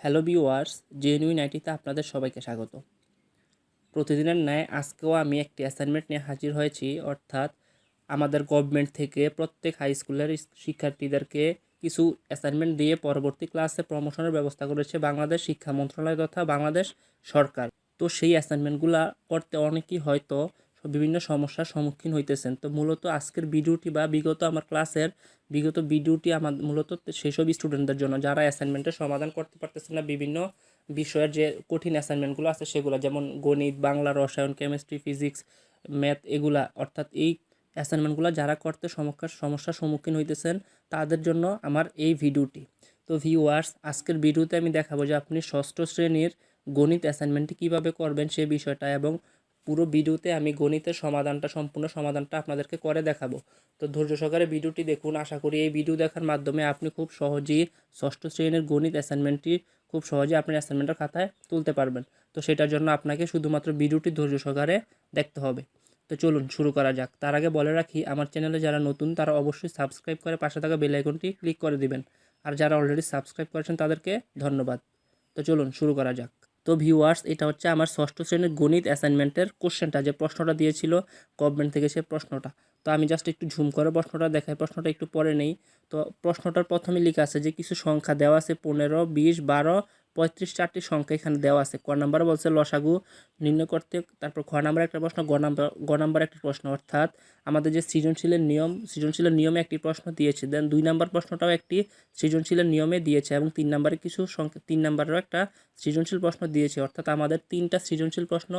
Hello viewers, genuine আইটিতে আপনাদের সবাইকে স্বাগত। প্রতিদিনের ন্যায় আজকেও আমি একটি অ্যাসাইনমেন্ট নিয়ে হাজির হয়েছি, অর্থাৎ আমাদের গভর্নমেন্ট থেকে প্রত্যেক হাই স্কুলের শিক্ষার্থীদেরকে কিছু অ্যাসাইনমেন্ট দিয়ে পরবর্তী ক্লাসে প্রমোশনের ব্যবস্থা করেছে বাংলাদেশ শিক্ষা মন্ত্রণালয় তথা বাংলাদেশ সরকার। তো সেই অ্যাসাইনমেন্টগুলো করতে অনেকেই হয়তো বিভিন্ন সমস্যার সম্মুখীন হইতেছেন। তো মূলত আজকের ভিডিওটি বা বিগত আমার ক্লাসের বিগত ভিডিওটি আমার মূলত সেসব স্টুডেন্টদের জন্য, যারা অ্যাসাইনমেন্টের সমাধান করতে পারতেছেন না, বিভিন্ন বিষয়ের যে কঠিন অ্যাসাইনমেন্টগুলো আছে সেগুলো, যেমন গণিত, বাংলা, রসায়ন কেমিস্ট্রি ফিজিক্স ম্যাথ এগুলা, অর্থাৎ এই অ্যাসাইনমেন্টগুলো যারা করতে সমস্যার সমস্যার সম্মুখীন হইতেছেন, তাদের জন্য আমার এই ভিডিওটি। তো ভিউয়ার্স আজকের ভিডিওতে আমি দেখাবো যে আপনি ষষ্ঠ শ্রেণির গণিত অ্যাসাইনমেন্টটি কীভাবে করবেন সে বিষয়টা এবং পুরো ভিডিওতে আমি গণিতের সমাধানটা, সম্পূর্ণ সমাধানটা আপনাদেরকে করে দেখাবো। তো ধৈর্য সহকারে ভিডিওটি দেখুন। আশা করি এই ভিডিও দেখার মাধ্যমে আপনি খুব সহজেই ষষ্ঠ শ্রেণির গণিত অ্যাসাইনমেন্টটি খুব সহজে আপনি অ্যাসাইনমেন্টের খাতায় তুলতে পারবেন। তো সেটার জন্য আপনাকে শুধুমাত্র ভিডিওটি ধৈর্য সহকারে দেখতে হবে। তো চলুন শুরু করা যাক। তার আগে বলে রাখি, আমার চ্যানেলে যারা নতুন, তারা অবশ্যই সাবস্ক্রাইব করে পাশে থাকা বেল আইকনটি ক্লিক করে দিবেন। আর যারা অলরেডি সাবস্ক্রাইব করেছেন, তাদেরকে ধন্যবাদ। তো চলুন শুরু করা যাক। তো ভিউয়ার্স এটা হচ্ছে আমার ষষ্ঠ শ্রেণির গণিত অ্যাসাইনমেন্টের কোশ্চেনটা যে প্রশ্নটা দিয়েছিল গভর্নমেন্ট থেকে সে প্রশ্নটা। তো আমি জাস্ট একটু ঝুম করে প্রশ্নটা দেখাই, প্রশ্নটা একটু পরে নেই। তো প্রশ্নটার প্রথমে লেখা আছে যে কিছু সংখ্যা দেওয়া আছে পনেরো, বিশ, বারো পঁয়ত্রিশ চারটি সংখ্যা এখানে দেওয়া আছে। ক নাম্বার বলছে লসাগু নির্ণয় করতে, তারপর খ নাম্বার একটা প্রশ্ন, গ নাম্বার গ নাম্বার একটা প্রশ্ন। অর্থাৎ আমাদের যে সৃজনশীলের নিয়ম, সৃজনশীলের নিয়মে একটি প্রশ্ন দিয়েছে। দেন দুই নাম্বার প্রশ্নটাও একটি সৃজনশীলের নিয়মে দিয়েছে এবং তিন নাম্বারে কিছু সংখ্যা, তিন নাম্বারেরও একটা সৃজনশীল প্রশ্ন দিয়েছে। অর্থাৎ আমাদের তিনটা সৃজনশীল প্রশ্ন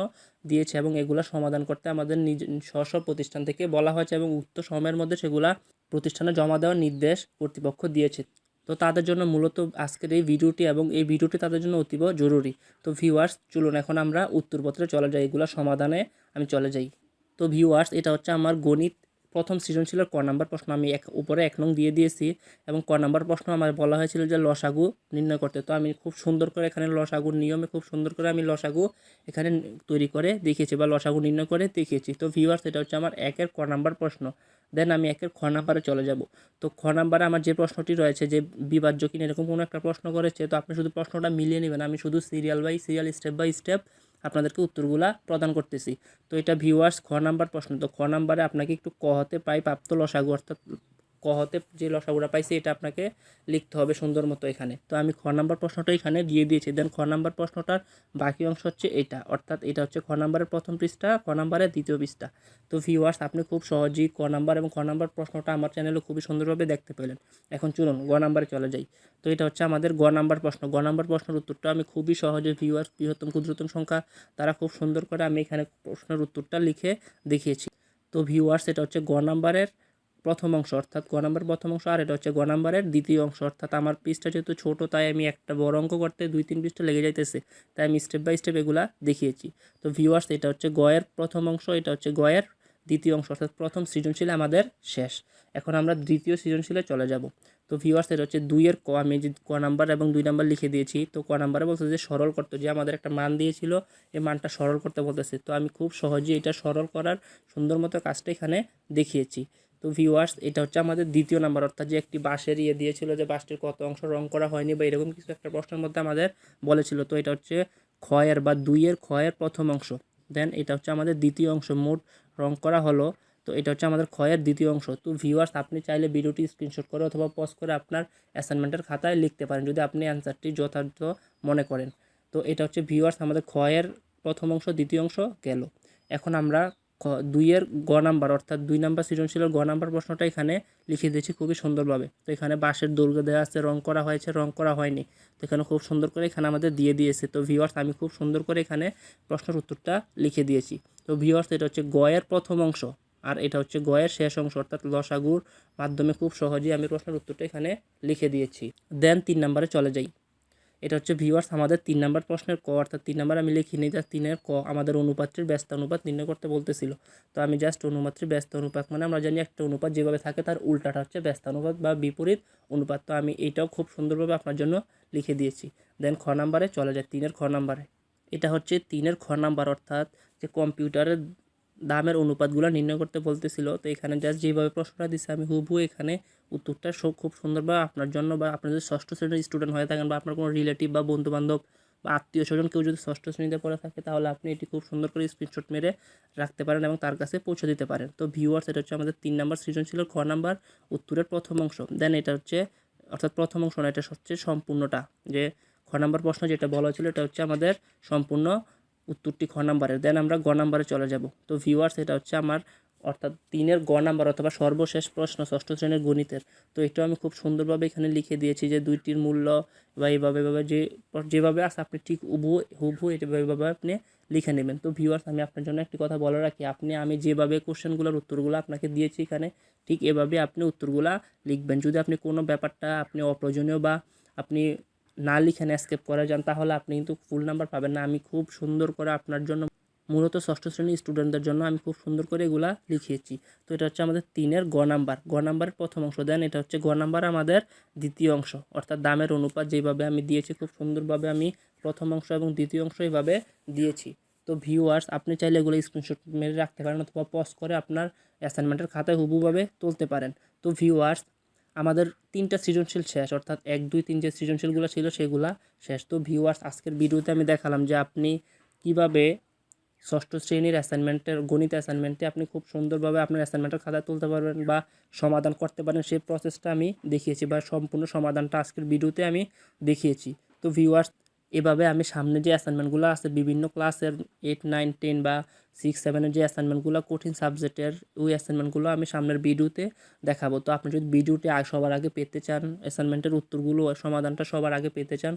দিয়েছে এবং এগুলা সমাধান করতে আমাদের নিজ, স্ব স্ব প্রতিষ্ঠান থেকে বলা হয়েছে এবং উক্ত সময়ের মধ্যে সেগুলা প্রতিষ্ঠানে জমা দেওয়ার নির্দেশ কর্তৃপক্ষ দিয়েছে। তো তাদের জন্য মূলত আজকের এই ভিডিওটি এবং এই ভিডিওটি তাদের জন্য অতীব জরুরি। তো ভিউয়ার্স চলুন এখন আমরা উত্তরপত্রে চলে যাই। এগুলো সমাধানে আমি চলে যাই। তো ভিউয়ার্স এটা হচ্ছে আমার গণিত প্রথম সৃজনশীলের ক নাম্বার প্রশ্ন আমি এক, উপরে এক নং দিয়ে দিয়েছি এবং ক নাম্বার প্রশ্ন আমার বলা হয়েছিল যে লসাগু নির্ণয় করতে। তো আমি খুব সুন্দর করে এখানে লসাগুর নিয়মে খুব সুন্দর করে আমি লসাগু এখানে তৈরি করে দেখিয়েছি বা লসাগু নির্ণয় করে দেখিয়েছি। তো ভিউয়ার্স এটা হচ্ছে আমার একের ক নাম্বার প্রশ্ন। দেন আমি একের খ নাম্বারে চলে যাব। তো খ নাম্বারে আমার যে প্রশ্নটি রয়েছে যে বিভাজ্য কিনা, এরকম কোনো একটা প্রশ্ন করেছে, তো আপনি শুধু প্রশ্নটা মিলিয়ে নেবেন। আমি শুধু serial by serial step by step আপনাদেরকে উত্তরগুলা প্রদান করতেছি। তো এটা ভিউয়ার্স খ নাম্বার প্রশ্ন। তো খ নাম্বারে আপনাকে একটু ক হতে প্রায় প্রাপ্ত লসাগু অর্থাৎ ক হতে যে লসাগুটা পাইছি, এটা আপনাকে লিখতে হবে সুন্দর মতো এখানে। তো আমি খ নাম্বার প্রশ্নটা এখানে দিয়ে দিয়েছি। দেন খ নাম্বার প্রশ্নটার বাকি অংশ হচ্ছে এটা। অর্থাৎ এটা হচ্ছে খ নাম্বারের প্রথম পৃষ্ঠা ক নাম্বারের দ্বিতীয় পৃষ্ঠা। তো ভিউয়ার্স আপনি খুব সহজেই ক নাম্বার এবং খ নাম্বার প্রশ্নটা আমার চ্যানেলে খুবই সুন্দরভাবে দেখতে পেলেন। এখন চলুন গ নাম্বারে চলে যাই। তো এটা হচ্ছে আমাদের গ নাম্বার প্রশ্ন। গ নাম্বার প্রশ্নের উত্তরটা আমি খুবই সহজে ভিউয়ার্স বৃহত্তম, ক্ষুদ্রতম সংখ্যা, তারা খুব সুন্দর করে আমি এখানে প্রশ্নের উত্তরটা লিখে দেখিয়েছি। তো ভিউয়ার্স এটা হচ্ছে গ নাম্বারের প্রথম অংশ অর্থাৎ গ নাম্বার প্রথম অংশ, আর এটা হচ্ছে গ নাম্বারের দ্বিতীয় অংশ। অর্থাৎ আমার পৃষ্ঠা যেহেতু ছোটো, তাই আমি একটা বড় অঙ্ক করতে দুই তিন পৃষ্ঠা লেগে যাইতেছে, তাই আমি স্টেপ বাই স্টেপ এগুলা দেখিয়েছি। তো ভিউয়ার্স এটা হচ্ছে গয়ের প্রথম অংশ, এটা হচ্ছে গয়ের দ্বিতীয় অংশ, অর্থাৎ প্রথম সৃজনশীল আমাদের শেষ। এখন আমরা দ্বিতীয় সৃজনশীলে চলে যাব। তো ভিউয়ার্স এটা হচ্ছে দুইয়ের ক, আমি যে ক নাম্বার এবং দুই নাম্বার লিখে দিয়েছি। তো ক নাম্বারে বলছে যে সরল করতে, যে আমাদের একটা মান দিয়েছিল, এই মানটা সরল করতে বলতেছে। তো আমি খুব সহজে এটা সরল করার সুন্দর মতো কাজটা এখানে দেখিয়েছি। তো ভিউয়ার্স এটা হচ্ছে আমাদের দ্বিতীয় নাম্বার, অর্থাৎ যে একটি বাঁশের ইয়ে দিয়েছিল যে বাসটির কত অংশ রং করা হয়নি বা এরকম কিছু একটা প্রশ্নের মধ্যে আমাদের বলেছিল। তো এটা হচ্ছে ক্ষয়ের বা দুইয়ের ক্ষয়ের প্রথম অংশ। দেন এটা হচ্ছে আমাদের দ্বিতীয় অংশ, মোট রং করা হলো। তো এটা হচ্ছে আমাদের ক্ষয়ের দ্বিতীয় অংশ। তো ভিউয়ার্স আপনি চাইলে ভিডিওটি স্ক্রিনশট করে অথবা পজ করে আপনার অ্যাসাইনমেন্টের খাতায় লিখতে পারেন, যদি আপনি অ্যান্সারটি যথার্থ মনে করেন। তো এটা হচ্ছে ভিউয়ার্স আমাদের ক্ষয়ের প্রথম অংশ, দ্বিতীয় অংশ গেল। এখন আমরা দুইয়ের গ নাম্বার, অর্থাৎ দুই নাম্বার সৃজনশীলের গ নাম্বার প্রশ্নটা এখানে লিখে দিয়েছি খুবই সুন্দরভাবে। তো এখানে বাঁশের দৈর্ঘ্য দেওয়া আছে, রং করা হয়েছে, রং করা হয়নি। তো এখানে খুব সুন্দর করে এখানে আমাদের দিয়ে দিয়েছে। তো ভিওয়ার্স আমি খুব সুন্দর করে এখানে প্রশ্নের উত্তরটা লিখে দিয়েছি। তো ভিওয়ার্স এটা হচ্ছে গয়ের প্রথম অংশ আর এটা হচ্ছে গয়ের শেষ অংশ, অর্থাৎ লসাগুর মাধ্যমে খুব সহজেই আমি প্রশ্নের উত্তরটা এখানে লিখে দিয়েছি। দেন তিন নাম্বারে চলে যাই। এটা হচ্ছে ভিউয়ার্স আমাদের তিন নাম্বার প্রশ্নের ক, অর্থাৎ তিন নাম্বার আমি লিখিনি যা তিনের ক আমাদের অনুপাত্রের ব্যস্ত অনুপাত নির্ণয় করতে বলতেছিল। তো আমি জাস্ট অনুপাত্রের ব্যস্ত অনুপাত মানে আমরা জানি একটা অনুপাত যেভাবে থাকে তার উল্টাটা হচ্ছে ব্যস্ত অনুপাত বা বিপরীত অনুপাত। তো আমি এইটাও খুব সুন্দরভাবে আপনার জন্য লিখে দিয়েছি। দেন খ নাম্বারে চলে যায় তিনের খ নাম্বারে। এটা হচ্ছে তিনের খ নাম্বার, অর্থাৎ যে কম্পিউটারের দামের অনুপাতগুলো নির্ণয় করতে বলতেছিল। তো এখানে জাস্ট যেভাবে প্রশ্নটা দিচ্ছে আমি হুবহু এখানে উত্তরটা খুব সুন্দরভাবে আপনার জন্য বা আপনার যদি ষষ্ঠ শ্রেণির স্টুডেন্ট হয়ে থাকেন বা আপনার কোনো রিলেটিভ বা বন্ধু বান্ধব বা আত্মীয় স্বজন কেউ যদি ষষ্ঠ শ্রেণীতে পড়ে থাকে, তাহলে আপনি এটি খুব সুন্দর করে স্ক্রিনশট মেরে রাখতে পারেন এবং তার কাছে পৌঁছে দিতে পারেন। তো ভিউয়ার্স এটা হচ্ছে আমাদের তিন নাম্বার সৃজনশীল খ নাম্বার উত্তরের প্রথম অংশ। দেন এটা হচ্ছে, অর্থাৎ প্রথম অংশ না, এটা হচ্ছে সম্পূর্ণটা। যে খ নাম্বার প্রশ্ন যেটা বলা হয়েছিল, এটা হচ্ছে আমাদের সম্পূর্ণ উত্তরটি খ নাম্বারের। দেন আমরা গ নাম্বারে চলে যাব। তো ভিউয়ার্স এটা হচ্ছে আমার, অর্থাৎ তিনের গ নাম্বার অথবা সর্বশেষ প্রশ্ন, ষষ্ঠ শ্রেণির গণিতের। তো এটাও আমি খুব সুন্দরভাবে এখানে লিখে দিয়েছি যে দুইটির মূল্য বা এইভাবে এভাবে যে, যেভাবে আছে আপনি ঠিক উবু হুবহু এভাবে আপনি লিখে নেবেন। তো ভিউয়ার্স আমি আপনার জন্য একটি কথা বলে রাখি, আপনি, আমি যেভাবে কোশ্চেনগুলোর উত্তরগুলো আপনাকে দিয়েছি এখানে, ঠিক এভাবে আপনি উত্তরগুলা লিখবেন। যদি আপনি কোনো ব্যাপারটা আপনি অপ্রয়োজনীয় বা আপনি না লিখেন স্কেপ করে যান, তাহলে আপনি কিন্তু ফুল নাম্বার পাবেন না। আমি খুব সুন্দর করে আপনার জন্য মূলত ষষ্ঠ শ্রেণির স্টুডেন্টদের জন্য আমি খুব সুন্দর করে এগুলা লিখিয়েছি। তো এটা হচ্ছে আমাদের তিনের গ নাম্বার গ নাম্বারের প্রথম অংশ দেন, এটা হচ্ছে গ নাম্বার আমাদের দ্বিতীয় অংশ। অর্থাৎ দামের অনুপাত যেভাবে আমি দিয়েছি, খুব সুন্দরভাবে আমি প্রথম অংশ এবং দ্বিতীয় অংশ এইভাবে দিয়েছি। তো ভিউয়ার্স আপনি চাইলে এগুলো স্ক্রিনশট মেরে রাখতে পারেন অথবা পজ করে আপনার অ্যাসাইনমেন্টের খাতায় হুবুভাবে তুলতে পারেন। তো ভিউয়ার্স আমাদের তিনটা সৃজনশীল শেষ, অর্থাৎ এক, দুই, তিন যে সৃজনশীলগুলো ছিল সেগুলা শেষ। তো ভিউয়ার্স আজকের ভিডিওতে আমি দেখালাম যে আপনি কীভাবে ষষ্ঠ শ্রেণির অ্যাসাইনমেন্টের গণিত অ্যাসাইনমেন্টে আপনি খুব সুন্দরভাবে আপনার অ্যাসাইনমেন্টের খাতা তুলতে পারবেন বা সমাধান করতে পারেন। সেই প্রসেসটা আমি দেখিয়েছি বা সম্পূর্ণ সমাধানটা আজকের ভিডিওতে আমি দেখিয়েছি। তো ভিউয়ার্স এভাবে আমি সামনে যে অ্যাসাইনমেন্টগুলো আছে, বিভিন্ন ক্লাসের এইট নাইন টেন বা সিক্স সেভেনের যে অ্যাসাইনমেন্টগুলো কঠিন সাবজেক্টের ওই অ্যাসাইনমেন্টগুলো আমি সামনের ভিডিওতে দেখাবো। তো আপনি যদি ভিডিওটি সবার আগে পেতে চান অ্যাসাইনমেন্টের উত্তরগুলো, সমাধানটা সবার আগে পেতে চান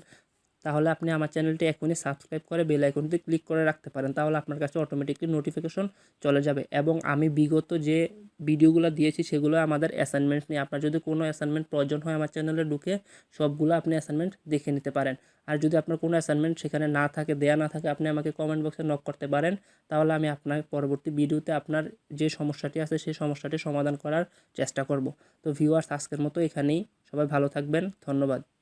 তাহলে আপনি আমার চ্যানেলটি এখনই সাবস্ক্রাইব করে বেল আইকনটি ক্লিক করে রাখতে পারেন, তাহলে আপনার কাছে অটোমেটিকলি নোটিফিকেশন চলে যাবে। এবং আমি বিগত যে ভিডিওগুলো দিয়েছি, সেগুলো আমাদের অ্যাসাইনমেন্ট নিয়ে। আপনার যদি কোনো অ্যাসাইনমেন্ট প্রয়োজন হয় আমার চ্যানেলে ঢুকে, সবগুলো আপনি অ্যাসাইনমেন্ট দেখে নিতে পারেন। আর যদি আপনার কোনো অ্যাসাইনমেন্ট সেখানে না থাকে, দেয়া না থাকে, আপনি আমাকে কমেন্ট বক্সে নক করতে পারেন। তাহলে আমি আপনার পরবর্তী ভিডিওতে আপনার যে সমস্যাটি আছে, সেই সমস্যাটি সমাধান করার চেষ্টা করব। তো ভিউয়ার্স আজকের মতো এখানেই। সবাই ভালো থাকবেন। ধন্যবাদ।